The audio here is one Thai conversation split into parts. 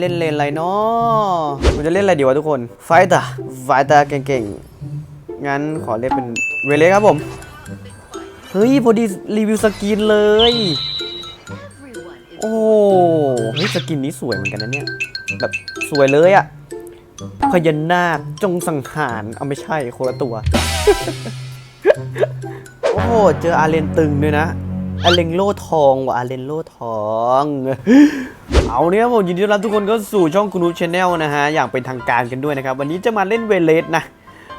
เล่นเลนอะไรเนาะกูจะเล่นอะไรดีวะทุกคน ไฟตาไฟตาเก่งๆ งั้นขอเล่นเป็นเวเลสครับผม เฮ้ย พอดีรีวิวสกินเลย โอ้เฮ้ยสกินนี้สวยเหมือนกันนะเนี่ย แบบสวยเลยอะพญานาคจงสังหาร เอาไม่ใช่คนละตัว โอ้เจออาเลนตึงด้วยนะ อาเลนโลทองว่ะอาเลนโลทอง เอาเนี่ยผมยินดีต้อนรับทุกคนก็สู่ช่องคุณนูชแนลนะฮะ อย่างเป็นทางการกันด้วยนะครับ วันนี้จะมาเล่นเวเลสนะ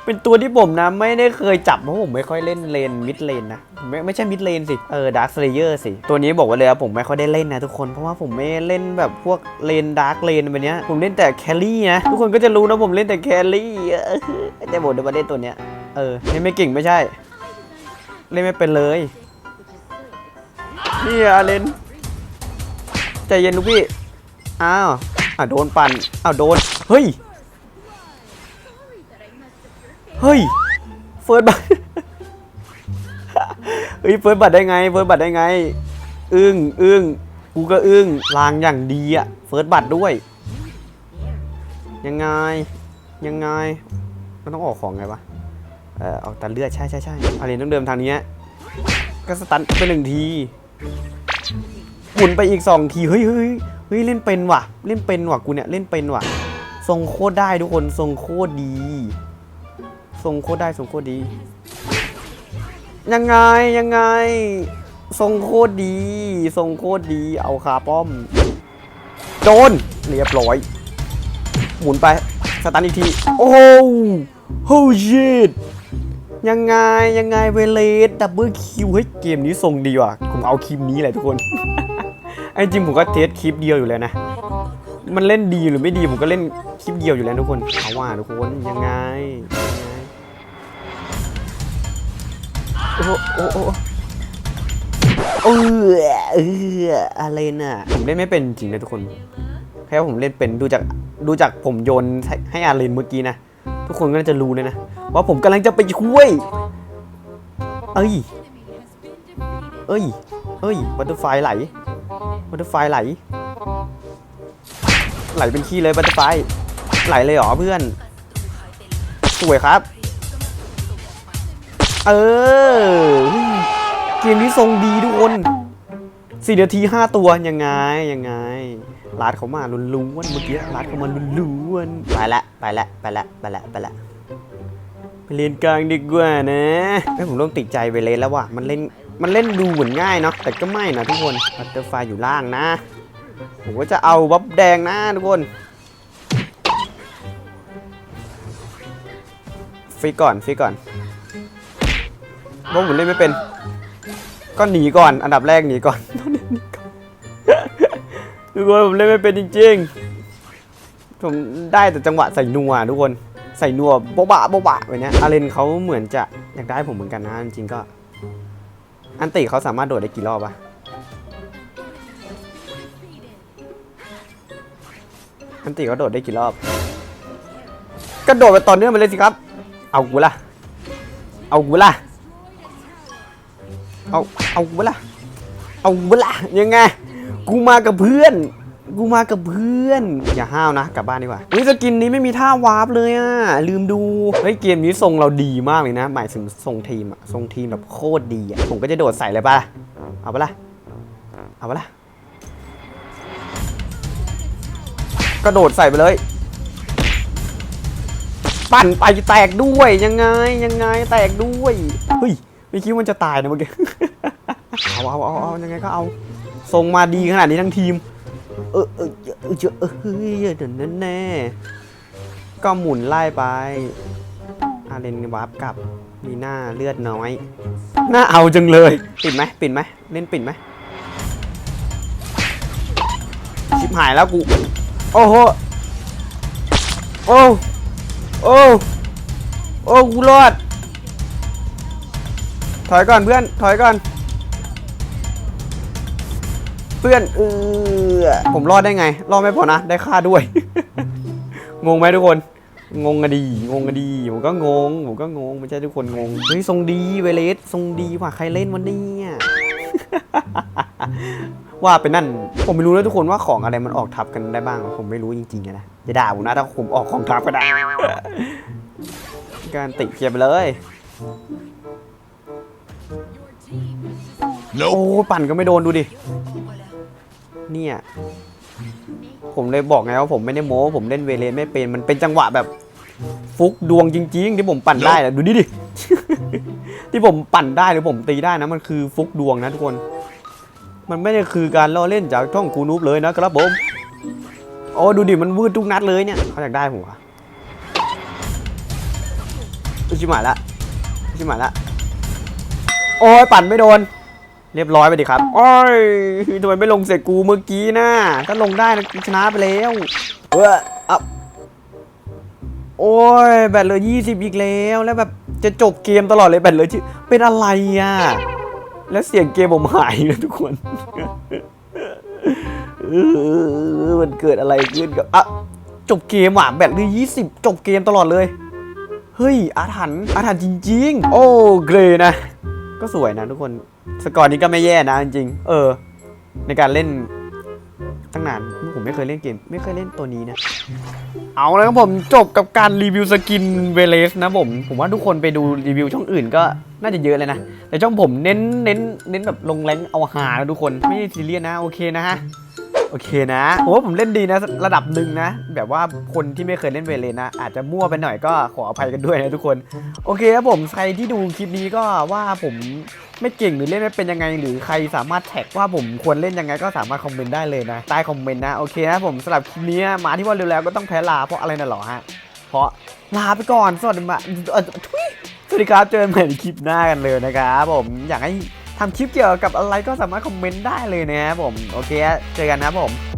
เป็นตัวที่ผมนะ ไม่ได้เคยจับเพราะผมไม่ค่อยเล่นเลนมิดเลนนะ ไม่ไม่ใช่มิดเลนสิ เออดาร์คเลเยอร์สิ ตัวนี้บอกไว่าเลยว่าผมไม่ค่อยได้เล่นนะทุกคน เพราะว่าผมไม่เล่นแบบพวกเลนดาร์คเลนแบบเนี้ย ผมเล่นแต่แครี่นะ ทุกคนก็จะรู้นะผมเล่นแต่แครี่แต่ผมจะมาเล่นตัวเนี้ย เออเล่นไม่เก่งไม่ใช่ เล่นไม่เป็นเลย นี่อาเลนใจเย็นลูกพี่ อ้าวอะโดนปั่นอ้าวโดน เฮ้ย เฮ้ย เฟิร์สบัตเฮ้ย เฟิร์สบัตได้ไง เฟิร์สบัตได้ไง อึ้งอึ้งกูก็อึ้งลางอย่างดีอะเฟิร์สบัตด้วย ยังไง ยังไง มันต้องออกของไงวะ เออออกแต่เลือดใช่ใช่ใช่อะไรต้องเดิมทางนี้ก็สตันไปหนึ่งที หมุนไปอีกสองทีเฮ้ยเฮ้ยเฮ้ยเล่นเป็นว่ะ เล่นเป็นว่ะกูเนี่ยเล่นเป็นว่ะ ทรงโคตรได้ทุกคนทรงโคตรดี ทรงโคตรได้ทรงโคตรดี ยังไงยังไง ทรงโคตรดี ทรงโคตรดีเอาคาป้อม โดนเรียบร้อย หมุนไปสตันอีกที โอ้โหโอ้ชิต ยังไงยังไงเวเลสดับเบิลคิวเฮ้ยเกมนี้ทรงดีว่ะผมเอาคลิปนี้แหละทุกคนไอ้จริงผมก็เทสคลิปเดียวอยู่แล้วนะ มันเล่นดีหรือไม่ดีผมก็เล่นคลิปเดียวอยู่แล้วทุกคนเอาว่าทุกคนยังไงโอ้โอ้โอ้เออเอออะไรน่ะ ผมเล่นไม่เป็นจริงนะทุกคนแค่ผมเล่นเป็นดูจากดูจากผมโยนให้ให้อาเลนเมื่อกี้นะ ทุกคนก็น่าจะรู้เลยนะ ว่าผมกำลังจะไปช่วย เอ้ย เอ้ย เอ้ยบัตเตอร์ไฟไหลบัตเตอร์ไฟไหล ไหลเป็นขี้เลยบัตเตอร์ไฟไหลเลยเหรอเพื่อน สวยครับ เออ เกมนี้ทรงดีทุกคนสี่นาทีห้าตัวยังไงยังไงลาดเขามาลุ้นๆเมื่อกี้ลาดเขามาลุ้นๆไปละไปละไปละไปละไปละ ไปเล่นกลางดีกว่านะไอ้ยผมเริ่มติดใจไปเลยแล้วว่ะ มันเล่น มันเล่นดูเหมือนง่ายเนาะ แต่ก็ไม่นะทุกคนบัตเตอร์ไฟอยู่ล่างนะ ผมก็จะเอาบับแดงนะทุกคนฟิกก่อนฟิกก่อนเพราะผมเล่นไม่เป็น ก็หนีก่อน อันดับแรกหนีก่อนทุกคนผมเล่นไม่เป็นจริงๆ ผมได้แต่จังหวะใส่นัวทุกคน ใส่นัวโบบะโบ๊ะบะแบบนี้อาเลนเขาเหมือนจะอยากได้ผมเหมือนกันนะจริงๆก็ อันติเขาสามารถโดดได้กี่รอบอะอันติเขาโดดได้กี่รอบกระโดดไปตอนเนื่องไปเลยสิครับ เอากูละเอากูละเอาเอากูละเอากูละยังไง กูมากับเพื่อน กูมากับเพื่อน อย่าห้าวนะ กลับบ้านดีกว่าเฮ้ยสกินนี้ไม่มีท่าวาร์ปเลยอะ ลืมดูเฮ้ยเกมนี้ทรงเราดีมากเลยนะ หมายถึงทรงทีมอะทรงทีมแบบโคตรดีอะผมก็จะโดดใส่เลยป่ะเอาปะล่ะ เอาปะล่ะกระโดดใส่ไปเลย ปั่นไปแตกด้วยยังไงยังไงแตกด้วยเฮ้ยไม่คิดว่ามันจะตายนะเมื่อกี้เอาเอาเอาเอายังไงก็เอาส่งมาดีขนาดนี้ทั้งทีม เออเออเออเออเออเฮ้ยเดี๋ยวนั้นแน่ก็หมุนไล่ไป อาเลนวาร์ปกลับมีหน้าเลือดน้อย หน้าเอาจังเลย ปิดไหมปิดไหมเล่นปิดไหมชิบหายแล้วกู โอ้โห โอ้ โอ้ โอ้ กูรอด ถอยก่อนเพื่อน ถอยก่อน เพื่อนเออผมรอดได้ไง รอดไม่พอนะ ได้ค่าด้วย งงไหมทุกคน งงกันดี งงกันดี ผมก็งง ผมก็งง ไม่ใช่ทุกคนงง เฮ้ยทรงดีเวเลสทรงดีว่ะใครเล่นวันนี้ว่าเป็นนั่น ผมไม่รู้นะทุกคนว่าของอะไรมันออกทับกันได้บ้าง ผมไม่รู้จริงๆอะนะจะด่าผมนะถ้าผมออกของทับก็ได้ การติเคลียร์ไปเลยโอ้ปั่นก็ไม่โดนดูดิ เนี่ย ผมเลยบอกไงว่าผมไม่ได้โม้ ผมเล่นเวเลนไม่เป็น มันเป็นจังหวะแบบ ฟุกดวงจริง ๆ ที่ผมปั่นได้นะดูดิดิ ที่ผมปั่นได้หรือผมตีได้นะมันคือฟุกดวงนะทุกคน มันไม่ได้คือการล่อเล่นจากช่องกูนูบเลยนะครับผม โอ้ดูดิมันวืดทุกนัดเลยเนี่ยเขาอยากได้ผมวะอุยชิมายละอุยชิมายละโอ้ยปั่นไม่โดน เรียบร้อยไปดิครับโอ้ยทำไมไม่ลงเสกกูเมื่อกี้นะถ้าลงได้นะชนะไปแล้วเอออับโอ้ยแบตเหลือยี่สิบอีกแล้วแล้วแบบจะจบเกมตลอดเลยแบตเหลือเป็นอะไรอะ แล้วเสียงเกมผมหายนะทุกคนเออมันเกิดอะไรขึ้นกับอะจบเกมว่ะแบตเหลือยี่สิบจบเกมตลอดเลย เฮ้ยอาถรรพ์อาถรรพ์จริง ๆ โอ้เกรนะ ก็สวยนะทุกคน สกอร์นี้ก็ไม่แย่นะจริงๆเออ ในการเล่นตั้งนานผมไม่เคยเล่นเกม ไม่เคยเล่นตัวนี้นะ เอาแล้วครับผมจบกับการรีวิวสกินเวเลสนะผม ผมว่าทุกคนไปดูรีวิวช่องอื่นก็น่าจะเยอะเลยนะ แต่ช่องผมเน้นเน้นเน้นแบบลงแรงเอาหานะทุกคนไม่ได้ซีเรียสนะโอเคนะฮะโอเคนะผมว่าผมเล่นดีนะระดับหนึ่งนะ แบบว่าคนที่ไม่เคยเล่นเวเลนนะอาจจะมั่วไปหน่อยก็ขออภัยกันด้วยนะทุกคน โอเคครับผมใครที่ดูคลิปนี้ก็ว่าผม ไม่เก่งหรือเล่นไม่เป็นยังไง หรือใครสามารถแท็กว่าผมควรเล่นยังไงก็สามารถคอมเมนต์ได้เลยนะใต้คอมเมนต์นะโอเคนะผมสำหรับคลิปนี้มาที่ว่าเร็วแล้วก็ต้องแพ้ลาเพราะอะไรน่ะหรอฮะเพราะลาไปก่อนสวัสดีมาทุยสวัสดีครับเจอกันใหม่ในคลิปหน้ากันเลยนะครับผมอยากให้ทำคลิปเกี่ยวกับอะไรก็สามารถคอมเมนต์ได้เลยนะครับผมโอเคเจอกันนะผม